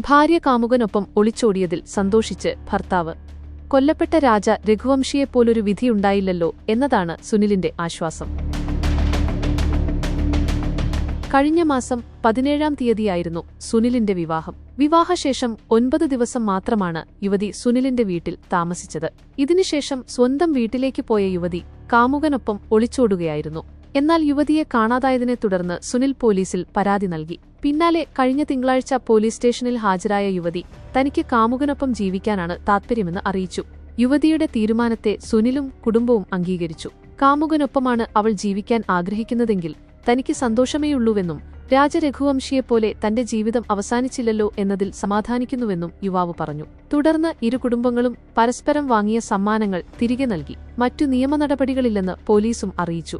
ഭാര്യ കാമുകനൊപ്പം ഒളിച്ചോടിയതിൽ സന്തോഷിച്ച് ഭർത്താവ് കൊല്ലപ്പെട്ട രാജ രഘുവംശിയെപ്പോലൊരു വിധിയുണ്ടായില്ലല്ലോ എന്നതാണ് സുനിലിന്റെ ആശ്വാസം. കഴിഞ്ഞ മാസം പതിനേഴാം തീയതിയായിരുന്നു സുനിലിന്റെ വിവാഹം. വിവാഹശേഷം ഒൻപത് ദിവസം മാത്രമാണ് യുവതി സുനിലിന്റെ വീട്ടിൽ താമസിച്ചത്. ഇതിനുശേഷം സ്വന്തം വീട്ടിലേക്ക് പോയ യുവതി കാമുകനൊപ്പം ഒളിച്ചോടുകയായിരുന്നു. എന്നാൽ യുവതിയെ കാണാതായതിനെ തുടർന്ന് സുനിൽ പോലീസിൽ പരാതി നൽകി. പിന്നാലെ കഴിഞ്ഞ തിങ്കളാഴ്ച പോലീസ് സ്റ്റേഷനിൽ ഹാജരായ യുവതി തനിക്ക് കാമുകനൊപ്പം ജീവിക്കാനാണ് താത്പര്യമെന്ന് അറിയിച്ചു. യുവതിയുടെ തീരുമാനത്തെ സുനിലും കുടുംബവും അംഗീകരിച്ചു. കാമുകനൊപ്പമാണ് അവൾ ജീവിക്കാൻ ആഗ്രഹിക്കുന്നതെങ്കിൽ തനിക്ക് സന്തോഷമേയുള്ളൂവെന്നും രാജരഘുവംശിയെപ്പോലെ തന്റെ ജീവിതം അവസാനിച്ചില്ലല്ലോ എന്നതിൽ സമാധാനിക്കുന്നുവെന്നും യുവാവ് പറഞ്ഞു. തുടർന്ന് ഇരു കുടുംബങ്ങളും പരസ്പരം വാങ്ങിയ സമ്മാനങ്ങൾ തിരികെ നൽകി. മറ്റു നിയമ നടപടികളില്ലെന്ന് പോലീസും അറിയിച്ചു.